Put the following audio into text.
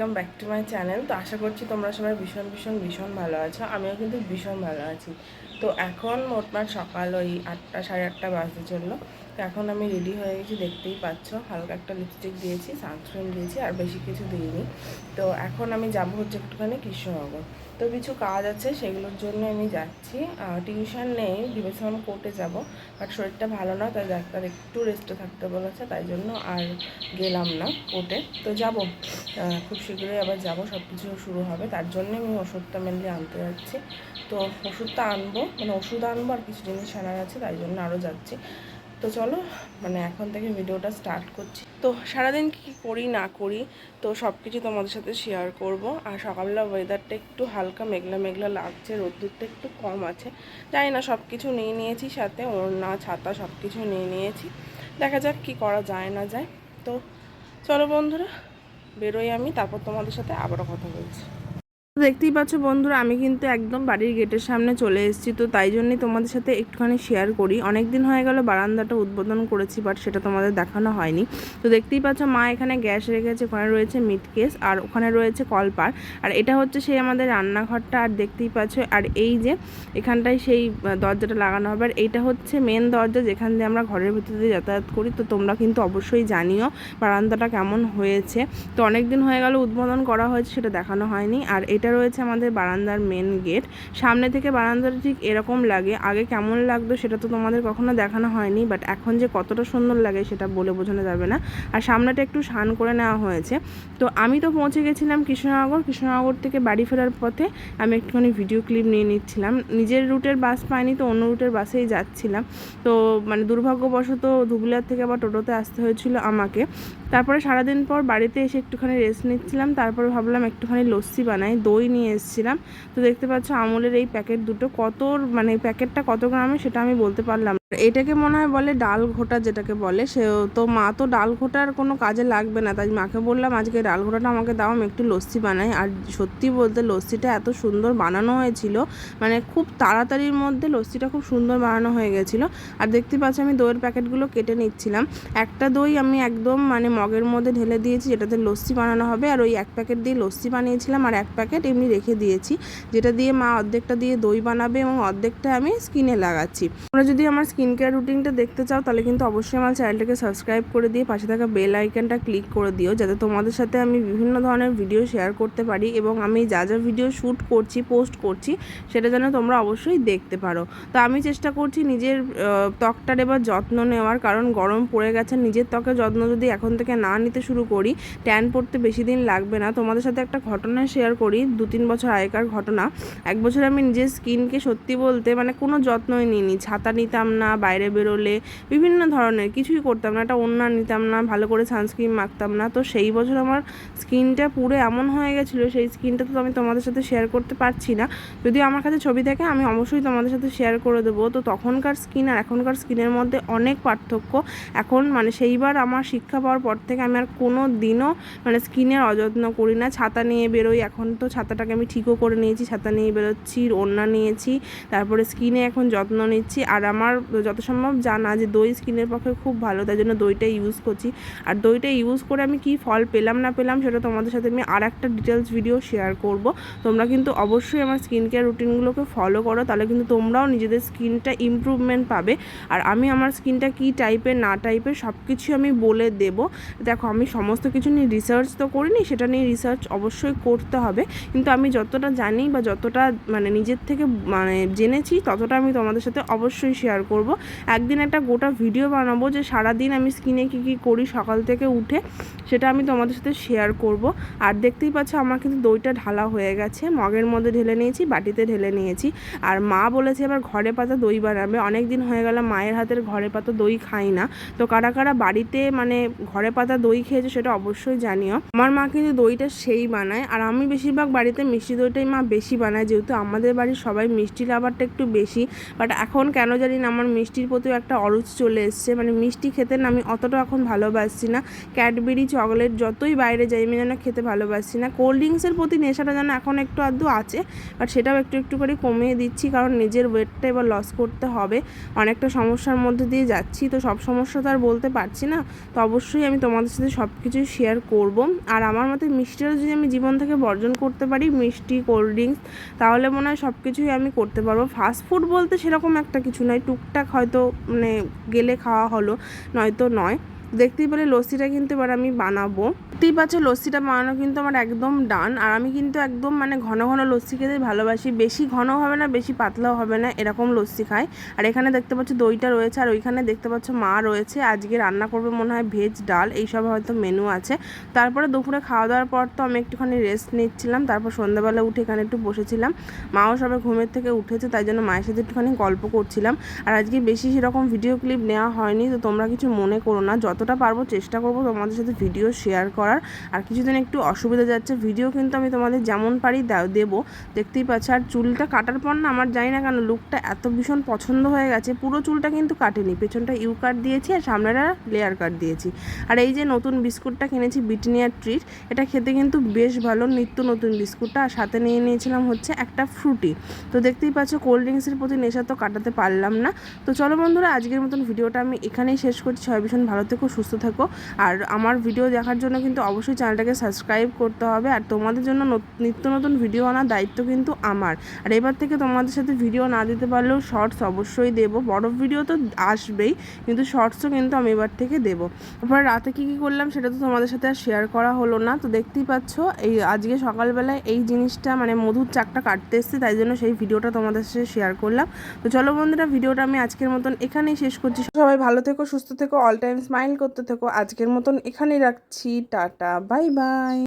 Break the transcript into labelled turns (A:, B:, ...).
A: Welcome back to my channel তো আশা করছি তোমরা সবাই ভীষণ ভীষণ ভীষণ ভালো আছো। আমিও কিন্তু ভীষণ ভালো আছি। তো এখন মোটমাট সকাল ওই আটটা, সাড়ে আটটা বাজতে চলল। এখন আমি রেডি হয়ে গেছি, দেখতেই পাচ্ছ। হালকা একটা লিপস্টিক দিয়েছি সানস্ক্রিন দিয়েছি, আর বেশি কিছু দিইনি। তো এখন আমি যাব হচ্ছে একটুখানি কৃষ্ণনগর। তো কিছু কাজ আছে, সেগুলোর জন্য আমি যাচ্ছি। টিউশন নেই ভেবেছিলাম কোর্টে যাব। বাট শরীরটা ভালো না, তাই ডাক্তার একটু রেস্টে থাকতে বলেছে, তাই জন্য আর গেলাম না কোর্টে। তো যাব। খুব শীঘ্রই আবার যাব সব কিছু শুরু হবে। তার জন্য আমি ওষুধটা মেনলি আনতে যাচ্ছি। তো ওষুধটা আনব মানে ওষুধ আনব আর কিছু জিনিস আনার আছে, তাই জন্য আরও যাচ্ছি। তো চলো মানে এখন থেকে ভিডিওটা স্টার্ট করছি। তো সারাদিন কি করি, না করি, তো সব কিছু তোমাদের সাথে শেয়ার করব। আর সকালবেলা ওয়েদারটা একটু হালকা মেঘলা মেঘলা লাগছে, রোদ্দুরটা একটু কম আছে। জানি না সব কিছু নিয়ে নিয়েছি সাথে, ওড়না, ছাতা সব কিছু নিয়ে নিয়েছি। দেখা যাক কি করা যায়, না যায়। তো চলো বন্ধুরা, বেরোই আমি, তারপর তোমাদের সাথে আবারও কথা বলছি। দেখতেই পাচ্ছ বন্ধুরা, আমি কিন্তু একদম বাড়ির গেটের সামনে চলে এসেছি। তো তাই জন্যই তোমাদের সাথে একটুখানি শেয়ার করি। অনেক দিন হয়ে গেল বারান্দাটা উদ্বোধন করেছি বাট সেটা তোমাদের দেখানো হয়নি। তো দেখতেই পাচ্ছ মা এখানে গ্যাস রেখেছে, ওখানে রয়েছে মিট কেস আর ওখানে রয়েছে কলপার। আর এটা হচ্ছে সেই আমাদের রান্নাঘরটা, আর দেখতেই পাচ্ছ, আর এই যে এখানটায় সেই দরজাটা লাগানো হবে। আর এইটা হচ্ছে মেন দরজা, যেখান দিয়ে আমরা ঘরের ভিতর দিয়ে যাতায়াত করি। তো তোমরা কিন্তু অবশ্যই জানিও বারান্দাটা কেমন হয়েছে। তো অনেক দিন হয়ে গেল উদ্বোধন করা হয়েছে, সেটা দেখানো হয়নি। আর এটা রয়েছে আমাদের বারান্দার মেন গেট সামনে থেকে বারান্দাটা ঠিক এরকম লাগে। আগে কেমন লাগতো সেটা তো তোমাদের কখনো দেখানো হয়নি বাট এখন যে কতটা সুন্দর লাগে সেটা বলে বোঝানো যাবে না। আর সামনেটা একটু শান করে নেওয়া হয়েছে। তো আমি তো পৌঁছে গেছিলাম কৃষ্ণনগর। কৃষ্ণনগর থেকে বাড়ি ফেরার পথে আমি একটুখানি ভিডিও ক্লিপ নিয়ে নিচ্ছিলাম। নিজের রুটের বাস পাইনি, তো অন্য রুটের বাসেই যাচ্ছিলাম। তো মানে দুর্ভাগ্যবশত ধুবুলিয়ার থেকে আবার টোটোতে আসতে হয়েছিল আমাকে। তারপরে সারাদিন পর বাড়িতে এসে একটুখানি রেস্ট নিচ্ছিলাম, তারপরে ভাবলাম একটুখানি লস্যি বানাই, দই নিয়ে এসেছিলাম তো দেখতে পাচ্ছ আমুলের এই প্যাকেট দুটো কত মানে প্যাকেটটা কত গ্রামে সেটা আমি বলতে পারলাম। এটাকে মনে হয় বলে ডাল ঘোটা যেটাকে বলে। সে তো মা তো ডাল ঘোটার কোনো কাজে লাগবে না। তাই মাকে বললাম, আজকে ডাল ঘোটাটা আমাকে দাও, আমি একটু লস্যি বানাই। আর সত্যি বলতে লস্যিটা এত সুন্দর বানানো হয়েছিল মানে খুব তাড়াতাড়ির মধ্যে লস্যিটা খুব সুন্দর বানানো হয়ে গেছিল। আর দেখতে পাচ্ছি, আমি দইয়ের প্যাকেটগুলো কেটে নিচ্ছিলাম। একটা দই আমি একদম মানে মগের মধ্যে ঢেলে দিয়েছি, যেটাতে লস্যি বানানো হবে। আর ওই এক প্যাকেট দিয়ে লস্যি বানিয়েছিলাম আর এক প্যাকেট এমনি রেখে দিয়েছি, যেটা দিয়ে মা অর্ধেকটা দিয়ে দই বানাবে এবং অর্ধেকটা আমি স্কিনে লাগাচ্ছি। তোমরা যদি আমার স্কিন কেয়ার রুটিনটা দেখতে চাও, তাহলে কিন্তু অবশ্যই আমার চ্যানেলটাকে সাবস্ক্রাইব করে দিয়ে পাশে থাকা বেল আইকনটা ক্লিক করে দিও, যাতে তোমাদের সাথে আমি বিভিন্ন ধরনের ভিডিও শেয়ার করতে পারি এবং আমি যা যা ভিডিও শ্যুট করছি পোস্ট করছি, সেটা যেন তোমরা অবশ্যই দেখতে পারো। তো আমি চেষ্টা করছি নিজের ত্বকটার এবার যত্ন নেওয়ার, কারণ গরম পড়ে গেছে, নিজের ত্বকের যত্ন যদি এখন থেকে না নিতে শুরু করি ট্যান পড়তে বেশি দিন লাগবে না। তোমাদের সাথে একটা ঘটনা শেয়ার করি দু তিন বছর আগেকার ঘটনা। এক বছর আমি নিজের স্কিনকে সত্যি বলতে মানে কোনো যত্নই নিইনি, ছাতা নিতাম না বাইরে বেরোলে বিভিন্ন ধরনের কিছুই করতাম না, একটা ওড়না নিতাম না, ভালো করে সানস্ক্রিন মাখতাম না। তো সেই বছর আমার স্কিনটা পুরো এমন হয়ে গেছিল, সেই স্কিনটা তো আমি তোমাদের সাথে শেয়ার করতে পারছি না। যদি আমার কাছে ছবি থাকে, আমি অবশ্যই তোমাদের সাথে শেয়ার করে দেবো। তো তখনকার স্কিন আর এখনকার স্কিনের মধ্যে অনেক পার্থক্য। এখন মানে সেইবার আমার শিক্ষা পাওয়ার পর থেকে আমি আর কোনো দিনও মানে স্কিনের অযত্ন করি না। ছাতা নিয়ে বেরোই, এখন তো ছাতাটাকে আমি ঠিকও করে নিয়েছি, ছাতা নিয়ে বেরোচ্ছি, ওড়না নিয়েছি, তারপরে স্কিনে এখন যত্ন নিচ্ছি। আর আমার যত সম্ভব জানা যে দই স্কিনের পক্ষে খুব ভালো, তাই জন্য দইটা ইউজ করছি। আর দইটা ইউজ করে আমি কি ফল পেলাম না পেলাম সেটা তোমাদের সাথে আমি আর একটা ডিটেলস ভিডিও শেয়ার করব। তোমরা কিন্তু অবশ্যই আমার স্কিন কেয়ার রুটিনগুলোকে ফলো করো, তাহলে কিন্তু তোমরাও নিজেদের স্কিনটা ইমপ্রুভমেন্ট পাবে। আর আমি আমার স্কিনটা কী টাইপের না টাইপের সব কিছু আমি বলে দেব। দেখো, আমি সমস্ত কিছু নিয়ে রিসার্চ তো করিনি, সেটা নিয়ে রিসার্চ অবশ্যই করতে হবে। কিন্তু আমি যতটা জানি বা যতটা মানে নিজের থেকে মানে জেনেছি, ততটা আমি তোমাদের সাথে অবশ্যই শেয়ার করব। একদিন একটা গোটা ভিডিও বানাবো যে সারাদিন আমি স্কিনে কী কী করি সকাল থেকে উঠে, সেটা আমি তোমাদের সাথে শেয়ার করব। আর দেখতেই পাচ্ছ আমার কিন্তু দইটা ঢালা হয়ে গেছে। মগের মধ্যে ঢেলে নিয়েছি, বাটিতে ঢেলে নিয়েছি। আর মা বলেছে এবার ঘরে পাতা দই বানাবে। অনেক দিন হয়ে গেল মায়ের হাতের ঘরে পাতা দই খাই না। তো কারা কারা বাড়িতে মানে ঘরে পাতা দই খেয়েছে সেটা অবশ্যই জানিও। আমার মা কিন্তু দইটা সেই বানায়। আর আমি বেশিরভাগ বাড়িতে মিষ্টি দইটাই মা বেশি বানায়, যেহেতু আমাদের বাড়ির সবাই মিষ্টি লাভারটা একটু বেশি। বাট এখন কেন জানি না আমার মিষ্টির প্রতিও একটা অরুচি চলে এসছে। মানে মিষ্টি খেতে না আমি অতটা এখন ভালোবাসছি না। ক্যাডবেরি
B: চকলেট যতই বাইরে যাই আমি যেন খেতে ভালোবাসি না। কোল্ড ড্রিঙ্কসের প্রতি নেশাটা যেন এখন একটু আধটু আছে বাট সেটাও একটু একটু করে কমিয়ে দিচ্ছি কারণ নিজের ওয়েটটা এবার লস করতে হবে। অনেকটা সমস্যার মধ্যে দিয়ে যাচ্ছি, তো সব সমস্যা তো আর বলতে পারছি না। তো অবশ্যই আমি তোমাদের সাথে সব কিছুই শেয়ার করব। আর আমার মতে মিষ্টিটা যদি আমি জীবন থেকে বর্জন করতে পারি, মিষ্টি কোল্ড ড্রিঙ্কস তাহলে মনে হয় সব কিছুই আমি করতে পারব। ফাস্ট ফুড বলতে সেরকম একটা কিছু নয়। টুকটাক হয়তো মানে গেলে খাওয়া হলো নয়তো নয়। দেখতেই পেলে লস্যিটা কিন্তু এবার আমি বানাবো। দেখতেই পাচ্ছ লস্যিটা বানানো কিন্তু আমার একদম ডান। আর আমি কিন্তু একদম মানে ঘন ঘন লস্যি খেতে ভালোবাসি। বেশি ঘন হবে না, বেশি পাতলাও হবে না, এরকম লস্যি খাই। আর এখানে দেখতে পাচ্ছ দইটা রয়েছে, আর ওইখানে দেখতে পাচ্ছ মা রয়েছে। আজকে রান্না করবে মনে হয় ভেজ ডাল, এইসব হয়তো মেনু আছে। তারপরে দুপুরে খাওয়া দাওয়ার পর তো আমি একটুখানি রেস্ট নিচ্ছিলাম। তারপর সন্ধ্যাবেলা উঠে এখানে একটু বসেছিলাম। মাও সবাই ঘুমের থেকে উঠেছে, তাই জন্য মায়ের সাথে একটুখানি গল্প করছিলাম। আর আজকে বেশি সেরকম ভিডিও ক্লিপ নেওয়া হয়নি, তো তোমরা কিছু মনে করো না। যতটা পারব চেষ্টা করব তোমাদের সাথে ভিডিও শেয়ার করার। আর কিছুদিন একটু অসুবিধা যাচ্ছে ভিডিও কিন্তু আমি তোমাদের যেমন পারি দেবো। দেখতেই পাচ্ছ, আর চুলটা কাটার পর না আমার জানি না কেন লুকটা এত ভীষণ পছন্দ হয়ে গেছে। পুরো চুলটা কিন্তু কাটেনি, পেছনটা ইউ কাট দিয়েছি আর সামনেটা লেয়ার কাট দিয়েছি। আর এই যে নতুন বিস্কুটটা কিনেছি বিটনিয়ার ট্রিট এটা খেতে কিন্তু বেশ ভালো, নিত্য নতুন বিস্কুটটা। আর সাথে নিয়ে নিয়েছিলাম হচ্ছে একটা ফ্রুটি তো দেখতেই পাচ্ছ কোল্ড ড্রিঙ্কসের প্রতি নেশা তো কাটাতে পারলাম না। তো চলো বন্ধুরা, আজকের মতন ভিডিওটা আমি এখানেই শেষ করছি। সবাই ভীষণ ভালো থেকো সুস্থ থাকো। আর আমার ভিডিও দেখার জন্য কিন্তু অবশ্যই চ্যানেলটাকে সাবস্ক্রাইব করতে হবে। আর তোমাদের জন্য নত- নিত্য নতুন ভিডিও আনার দায়িত্ব কিন্তু আমার। আর এবার থেকে তোমাদের সাথে ভিডিও না দিতে পারলেও শর্টস অবশ্যই দেবো। বড় ভিডিও তো আসবেই, কিন্তু শর্টসও কিন্তু আমি এবার থেকে দেবো। তারপর রাতে কী কী করলাম সেটা তো তোমাদের সাথে আর শেয়ার করা হলো না। তো দেখতেই পাচ্ছ, এই আজকে সকালবেলায় এই জিনিসটা মানে মধুর চাকটা কাটতে এসছে, তাই জন্য সেই ভিডিওটা তোমাদের সাথে শেয়ার করলাম। তো চলো বন্ধুরা ভিডিওটা আমি আজকের মতন এখানেই শেষ করছি। সবাই ভালো থেকো, সুস্থ থেকো অল টাইম স্মাইল করতে থেকো। আজকের মতন এখানেই রাখছি। Tata bye bye.